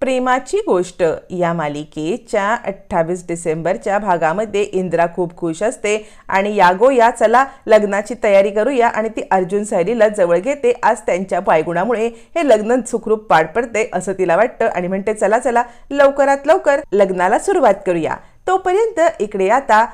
प्रेमाची गोष्ट या मालिकेच्या अठ्ठावीस डिसेंबरच्या भागामध्ये इंद्रा खूप खुश असते. आणि यागो या चला लग्नाची तयारी करूया आणि ती अर्जुन सायलीला जवळ घेते. आज त्यांच्या पायगुणामुळे हे लग्न सुखरूप पार पडते असं तिला वाटतं. आणि म्हणते चला चला लवकरात लवकर लग्नाला सुरुवात करूया. तोपर्यंत इकडे आता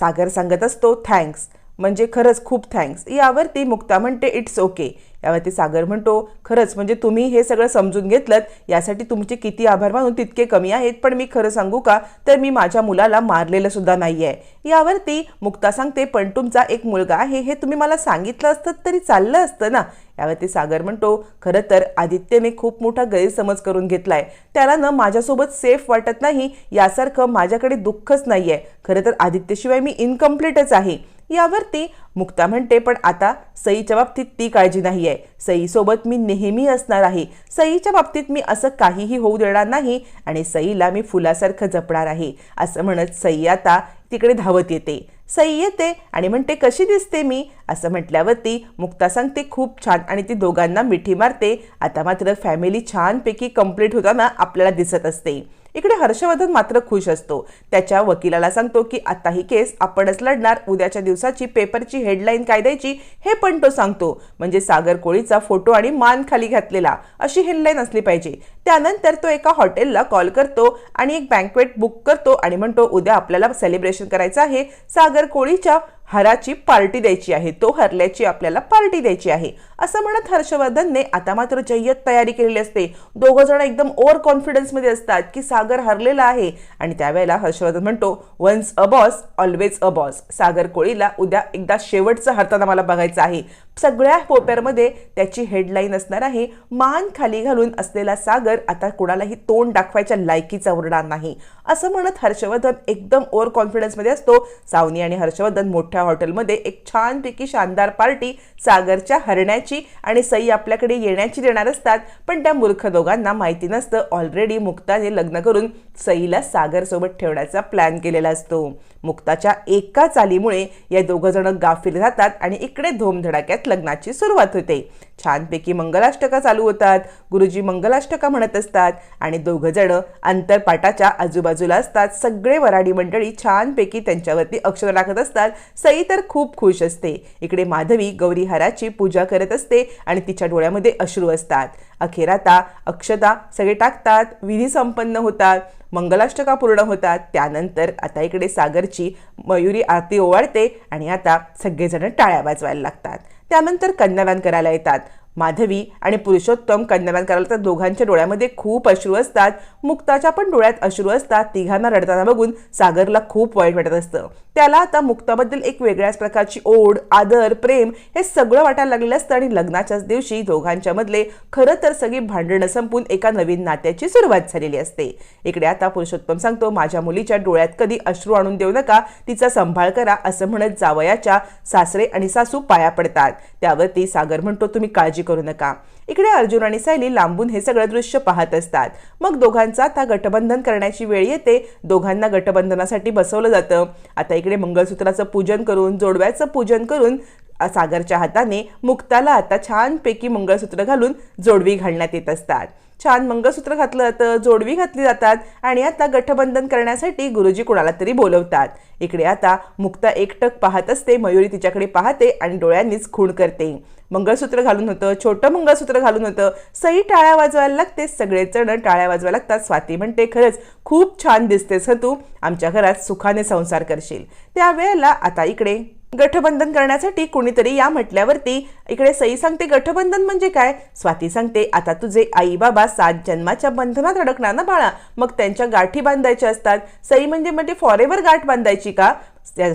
सागर सांगत असतो थँक्स. म्हणजे खरंच खूप थँक्स यावरती मुक्ता म्हणते इट्स ओके यावरती सागर म्हणतो खरंच म्हणजे तुम्ही हे सगळं समजून घेतलं यासाठी तुमचे किती आभार मानून तितके कमी आहेत पण मी खरं सांगू का तर मी माझ्या मुलाला मारलेलं सुद्धा नाही आहे यावरती मुक्ता सांगते पण तुमचा एक मुलगा आहे हे तुम्ही मला सांगितलं असतं तरी चाललं असतं ना. यावरती सागर म्हणतो खरं तर आदित्यने खूप मोठा गैरसमज करून घेतलाय. त्याला न माझ्यासोबत सेफ वाटत नाही यासारखं माझ्याकडे दुःखच नाही आहे खरं तर आदित्यशिवाय मी इनकम्प्लीटच आहे. यावरती मुक्ता म्हणते पण आता सईच्या बाबतीत ती काळजी नाही आहे सईसोबत मी नेहमी असणार आहे. सईच्या बाबतीत मी असं काहीही होऊ देणार नाही आणि सईला मी फुलासारखं जपणार आहे. असं म्हणत सई आता तिकडे धावत येते. सई येते आणि म्हणते कशी दिसते मी? असं म्हटल्यावरती मुक्ता सांगते खूप छान. आणि ती दोघांना मिठी मारते. आता मात्र फॅमिली छानपैकी कंप्लीट होताना आपल्याला दिसत असते. इकडे हर्षवर्धन मात्र खुश असतो. त्याच्या वकिलाला सांगतो की आता ही केस आपणच लढणार. उद्याच्या दिवसाची पेपरची हेडलाईन काय द्यायची हे पण तो सांगतो. म्हणजे सागर कोळीचा फोटो आणि मान खाली घातलेला. अशी हेडलाईन असली पाहिजे. त्यानंतर तो एका हॉटेलला कॉल करतो आणि एक बँकवेट बुक करतो आणि म्हणतो उद्या आपल्याला सेलिब्रेशन करायचं आहे. सागर कोळीच्या हराची पार्टी द्यायची आहे तो हरल्याची आपल्याला पार्टी द्यायची आहे. असं म्हणत हर्षवर्धनने आता मात्र जय्यत तयारी केलेली असते. दोघं जण एकदम ओव्हर कॉन्फिडन्समध्ये असतात की सागर हरलेला आहे. आणि त्यावेळेला हर्षवर्धन म्हणतो once a boss always a boss Sagar कोळीला उद्या एकदा शेवटचं हरताना मला बघायचं आहे. सगळ्या पोप्यारमध्ये त्याची हेडलाईन असणार आहे मान खाली घालून असलेला सागर आता कुणालाही तोंड दाखवायच्या लायकीचा उरणार नाही. असं म्हणत हर्षवर्धन एकदम ओव्हर कॉन्फिडन्समध्ये असतो. सावनी आणि हर्षवर्धन मोठ्या हॉटेलमध्ये एक छानपैकी शानदार पार्टी सागरच्या हरण्याची आणि सई आपल्याकडे येण्याची देणार असतात. पण त्या मूर्ख दोघांना माहिती नसतं. ऑलरेडी मुक्ताने लग्न करून सईला सागरसोबत ठेवण्याचा प्लॅन केलेला असतो. मुक्ताच्या एका चालीमुळे या दोघं जण गाफील जातात आणि इकडे धोमधडाक्यात लग्नाची सुरुवात होते. छानपैकी मंगलाष्टका चालू होतात. गुरुजी मंगलाष्टका म्हणत असतात आणि दोघं जण अंतरपाटाच्या आजूबाजूला असतात. सगळे वराडी मंडळी छानपैकी त्यांच्यावरती अक्षर टाकत असतात. सई तर खूप खुश असते. इकडे माधवी गौरीहाराची पूजा करत असते आणि तिच्या डोळ्यामध्ये अश्रू असतात. अखेर आता अक्षता सगळे टाकतात विधी संपन्न होतात मंगलाष्टका पूर्ण होतात. त्यानंतर आता इकडे सागरची मयुरी आरती ओवाळते आणि आता सगळेजण टाळ्या वाजवायला लागतात. त्यानंतर कन्यादान करायला येतात. माधवी आणि पुरुषोत्तम कन्यादान करायला तर दोघांच्या डोळ्यामध्ये खूप अश्रू असतात. मुक्ताच्या पण डोळ्यात अश्रू असतात. तिघांना रडताना बघून सागरला खूप वाईट वाटत असतं. त्याला आता मुक्ताबद्दल एक वेगळ्याच प्रकारची ओढ आदर प्रेम हे सगळं वाटायला लागलेलं असतं आणि लग्नाच्याच दिवशी दोघांच्या मधले खरं तर सगळी भांडणं संपून एका नवीन नात्याची सुरुवात झालेली असते. इकडे आता पुरुषोत्तम सांगतो माझ्या मुलीच्या डोळ्यात कधी अश्रू आणून देऊ नका तिचा सांभाळ करा असं म्हणत जावयाच्या सासरे आणि सासू पाया पडतात. त्यावरती सागर म्हणतो तुम्ही काळजी करू नका. इकडे अर्जुन आणि सायली लांबून हे सगळं दृश्य पाहत असतात. मग दोघांचा आता गटबंधन करण्याची वेळ येते. दोघांना गटबंधनासाठी बसवलं जातं. आता इकडे मंगळसूत्राचं पूजन करून जोडव्याचं पूजन करून सागरच्या हाताने मुक्ताला आता छानपैकी मंगळसूत्र घालून जोडवी घालण्यात येत असतात. छान मंगळसूत्र घातलं जातं जोडवी घातली जातात आणि आता गठबंधन करण्यासाठी गुरुजी कुणाला तरी बोलवतात. इकडे आता मुक्ता एकटक पाहत असते मयुरी तिच्याकडे पाहते आणि डोळ्यांनीच खूण करते. मंगळसूत्र घालून होतं छोटं मंगळसूत्र घालून होतं. सई टाळ्या वाजवायला लागते सगळेच जण टाळ्या वाजवायला लागतात. स्वाती म्हणते खरंच खूप छान दिसतेस ह तू आमच्या घरात सुखाने संसार करशील. त्यावेळेला आता इकडे गठबंधन करण्यासाठी कुणीतरी या म्हटल्यावरती इकडे सई सांगते गठबंधन म्हणजे काय? स्वाती सांगते आता तुझे आई बाबा सात जन्माच्या बंधनात अडकणार ना बाळा. मग त्यांच्या गाठी बांधायच्या असतात. सई म्हणजे म्हणजे फॉरेवर गाठ बांधायची का?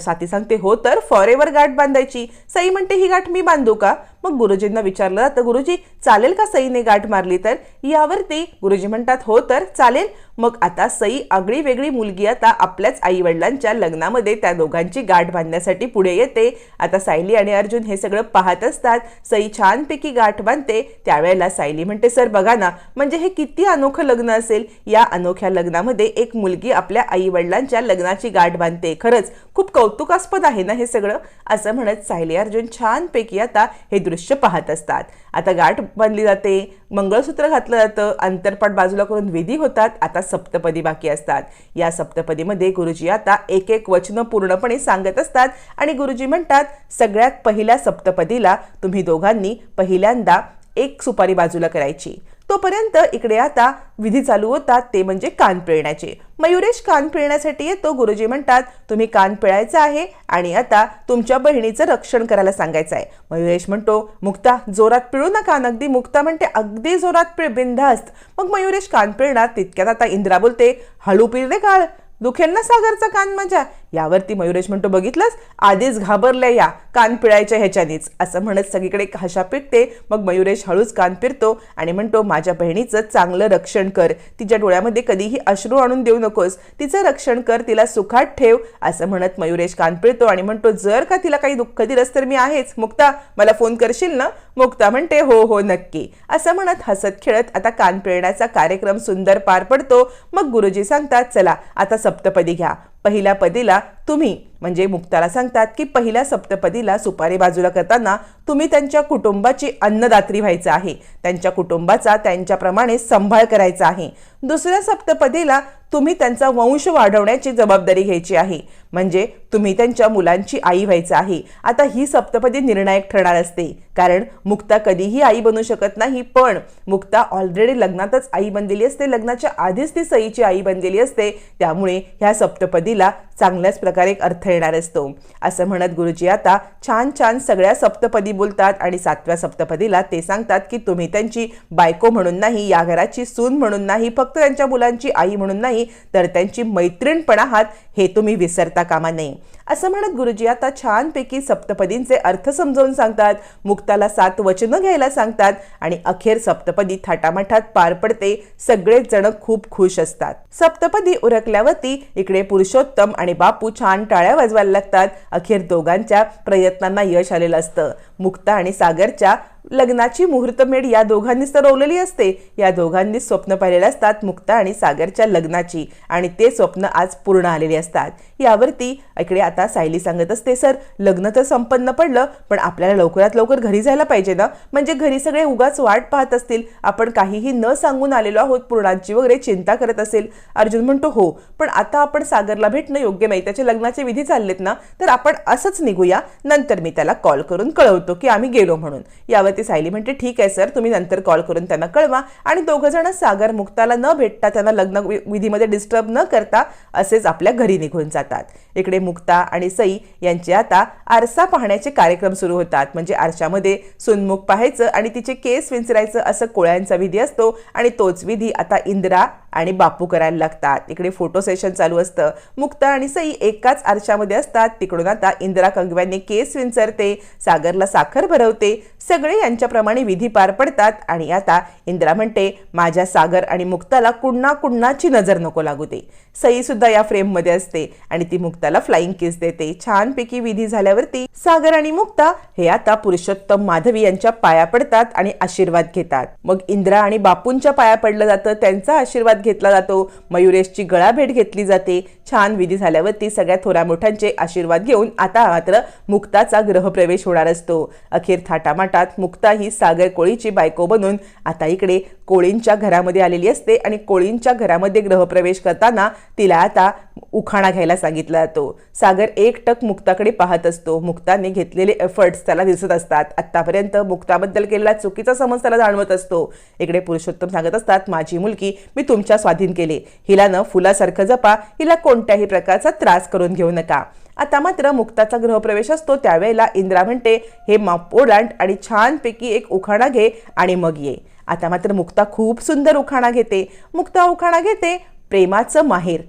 स्वाती सांगते हो तर फॉरेवर गाठ बांधायची. सई म्हणते ही गाठ मी बांधू का? मग गुरुजींना विचारलं जातं गुरुजी चालेल का सईने गाठ मारली तर? यावरती गुरुजी म्हणतात हो तर चालेल. मग आता सई आगळी वेगळी मुलगी आता आपल्याच आई वडिलांच्या लग्नामध्ये त्या दोघांची गाठ बांधण्यासाठी पुढे येते. आता सायली आणि अर्जुन हे सगळं पाहत असतात. सई छानपैकी गाठ बांधते. त्यावेळेला सायली म्हणते सर बघा ना म्हणजे हे किती अनोखं लग्न असेल. या अनोख्या लग्नामध्ये एक मुलगी आपल्या आई वडिलांच्या लग्नाची गाठ बांधते. खरंच खूप कौतुकास्पद आहे ना हे सगळं? असं म्हणत सायली अर्जुन छानपैकी आता हे दृश्य पाहत असतात. आता गाठ बांधली जाते मंगळसूत्र घातलं जातं अंतरपाठ बाजूला करून विधी होतात आता सप्तपदी बाकी असतात. या सप्तपदीमध्ये गुरुजी आता एक एक वचनं पूर्णपणे सांगत असतात आणि गुरुजी म्हणतात सगळ्यात पहिल्या सप्तपदीला तुम्ही दोघांनी पहिल्यांदा एक सुपारी बाजूला करायची. तोपर्यंत इकडे आता विधी चालू होतात ते म्हणजे कान पिळण्याचे. मयुरेश कान पिळण्यासाठी येतो गुरुजी म्हणतात तुम्ही कान पिळायचं आहे आणि आता तुमच्या बहिणीचं रक्षण करायला सांगायचं आहे. मयुरेश म्हणतो मुक्ता जोरात पिळू ना कान अगदी मुक्ता म्हणते अगदी जोरात पिळ बिंधास्त मग मयुरेश कान पिळणार तितक्यात आता इंद्रा बोलते हळू पिळ रे काळ. दुखेल ना सागरचा कान माझ्या. यावरती मयुरेश म्हणतो बघितलंस? आधीच घाबरल्या या. कान पिळायच्या ह्याच्यानीच. असं म्हणत सगळीकडे हशा पिटते. मग मयुरेश हळूच कान पिरतो आणि म्हणतो माझ्या बहिणीचं चांगलं रक्षण कर. तिच्या डोळ्यामध्ये कधीही अश्रू आणून देऊ नकोस. तिचं रक्षण कर. तिला सुखात ठेव. असं म्हणत मयुरेश कान पिळतो आणि म्हणतो जर का तिला काही दुःख दिलंस तर मी आहेच. मुक्ता मला फोन करशील ना? मुक्ता म्हणते हो हो नक्की. असं म्हणत हसत खेळत आता कान पिळण्याचा कार्यक्रम सुंदर पार पडतो. मग गुरुजी सांगतात चला आता सप्तपदी घ्या. पहिल्या पदीला तुम्ही. म्हणजे मुक्ताला सांगतात की पहिल्या सप्तपदीला सुपारी बाजूला करताना तुम्ही त्यांच्या कुटुंबाची अन्नदात्री व्हायचं आहे. त्यांच्या कुटुंबाचा त्यांच्याप्रमाणे सांभाळ करायचा आहे. दुसऱ्या सप्तपदीला तुम्ही त्यांचा वंश वाढवण्याची जबाबदारी घ्यायची आहे. म्हणजे तुम्ही त्यांच्या मुलांची आई व्हायचं आहे. आता ही सप्तपदी निर्णायक ठरणार असते. कारण मुक्ता कधीही आई बनू शकत नाही पण मुक्ता ऑलरेडी लग्नातच आई बनलेली असते. लग्नाच्या आधीच ती सईची आई बनलेली असते. त्यामुळे ह्या सप्तपदीला चांगल्याच प्रकारे एक अर्थ येणार असतो. असं म्हणत गुरुजी आता छान छान सगळ्या सप्तपदी बोलतात आणि सातव्या सप्तपदीला ते सांगतात की तुम्ही त्यांची बायको म्हणून नाही या घराची सून म्हणून नाही फक्त त्यांच्या मुलांची आई म्हणून नाही तर त्यांची मैत्रीण पण आहात हे तुम्ही विसरता कामा नये. असं म्हणत गुरुजी आता छानपैकी सप्तपदींचे अर्थ समजावून सांगतात. मुक्ताला सात वचनं घ्यायला सांगतात आणि अखेर सप्तपदी थाटामाठात पार पडते. सगळेच जण खूप खुश असतात. सप्तपदी उरकल्यावरती इकडे पुरुषोत्तम आणि बापू छान टाळ्या वाजवायला लागतात. अखेर दोघांच्या प्रयत्नांना यश आलेलं असतं. मुक्ता आणि सागरच्या लग्नाची मुहूर्तमेढ या दोघांनीच तर रोवलेली असते. या दोघांनी स्वप्न पाहिलेले असतात मुक्ता आणि सागरच्या लग्नाची आणि ते स्वप्न आज पूर्ण आलेले असतात. यावरती इकडे आता सायली सांगत असते सर लग्न तर संपन्न पडलं पण आपल्याला लवकरात लवकर घरी जायला पाहिजे ना? म्हणजे घरी सगळे उगाच वाट पाहत असतील. आपण काहीही न सांगून आलेलो आहोत पूर्णांची वगैरे चिंता करत असेल. अर्जुन म्हणतो हो पण आता आपण सागरला भेटणं योग्य नाही. त्याचे लग्नाचे विधी चाललेत ना? तर आपण असंच निघूया. नंतर मी त्याला कॉल करून कळवतो की आम्ही गेलो म्हणून. यावरती सायली म्हणते ठीक आहे सर तुम्ही नंतर कॉल करून त्यांना कळवा आणि दोघं जण सागर मुक्ताला न भेटता त्यांना लग्न विधीमध्ये डिस्टर्ब न करता असेच आपल्या घरी निघून जातात. इकडे मुक्ता आणि सई यांचे आता आरसा पाहण्याचे कार्यक्रम सुरू होतात. म्हणजे आरशामध्ये सुनमुख पाहायचं आणि तिचे केस विंचरायचं असं कोळ्यांचा विधी असतो आणि तोच विधी आता इंदिरा आणि बापू करायला लागतात. इकडे फोटो सेशन चालू असतं. मुक्ता आणि सई एकाच आरशामध्ये असतात. तिकडून आता इंदिरा कंगव्यांनी केस विंचरते सागरला साखर भरवते. सगळे यांच्याप्रमाणे विधी पार पडतात आणि आता इंदिरा म्हणते माझ्या सागर आणि मुक्ताला कुणा कुण्णाची नजर नको लागू दे. सई सुद्धा या फ्रेममध्ये असते आणि ती मुक्ताला फ्लाईंग किस देते. छानपैकी विधी झाल्यावरती सागर आणि मुक्ता हे आता पुरुषोत्तम माधवी यांच्या पाया पडतात आणि आशीर्वाद घेतात. मग इंदिरा आणि बापूंच्या पाया पडलं जातं त्यांचा आशीर्वाद घेतला जातो. मयुरेशची गळाभेट घेतली जाते. छान विधी झाल्यावरती सगळ्या थोरा मोठ्यांचे आशीर्वाद घेऊन आता मात्र मुक्ताचा ग्रहप्रवेश होणार असतो. अखेर थाटामाटात मुक्ता ही सागर कोळीची बायको बनून आता इकडे कोळींच्या घरामध्ये आलेली असते आणि कोळींच्या घरामध्ये ग्रहप्रवेश करताना तिला आता उखाणा घ्यायला सांगितला जातो. सागर एकटक मुक्ताकडे पाहत असतो. मुक्ताने घेतलेले एफर्ट्स त्याला दिसत असतात. आत्तापर्यंत मुक्ताबद्दल केलेला चुकीचा समज त्याला जाणवत असतो. इकडे पुरुषोत्तम सांगत असतात माझी मुलगी मी तुमच्या स्वाधीन केले. हिला न फुलासारखं जपा. हिला कोणत्याही प्रकारचा त्रास करून घेऊ नका. आता मात्र मुक्ताचा गृहप्रवेश असतो. त्यावेळेला इंद्रा म्हणते हे मापोडांट आणि छानपैकी एक उखाणा घे आणि मग ये. आता मात्र मुक्ता खूप सुंदर उखाणा घेते. मुक्ता उखाणा घेते प्रेमाचं माहेर.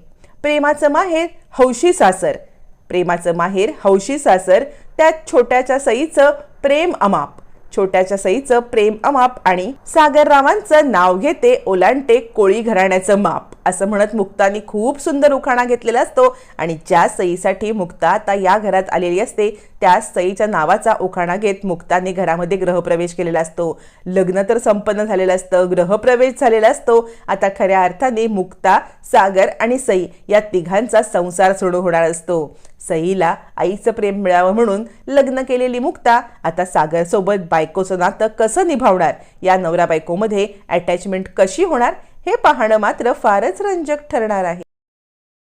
प्रेमाचं माहेर हौशी सासर. प्रेमाचं माहेर हौशी सासर त्यात छोट्याच्या सईचं प्रेम अमाप. छोट्याच्या सईचं प्रेम अमाप आणि सागररावांचं नाव घेते ओलांटे कोळी घराण्याचं माप. असं म्हणत मुक्तानी खूप सुंदर उखाणा घेतलेला असतो. आणि ज्या सईसाठी मुक्ता आता या घरात आलेली असते त्या सईच्या नावाचा उखाणा घेत मुक्ताने घरामध्ये ग्रहप्रवेश केलेला असतो. लग्न तर संपन्न झालेलं असतं ग्रहप्रवेश झालेला असतो. आता खऱ्या अर्थाने मुक्ता सागर आणि सई या तिघांचा संसार सुरू होणार असतो. सईला आईचं प्रेम मिळावं म्हणून लग्न केलेली मुक्ता आता सागरसोबत बायकोचं नातं कसं निभावणार? या नवरा बायकोमध्ये अटॅचमेंट कशी होणार? हे पाहणं मात्र फारच रंजक ठरणार आहे.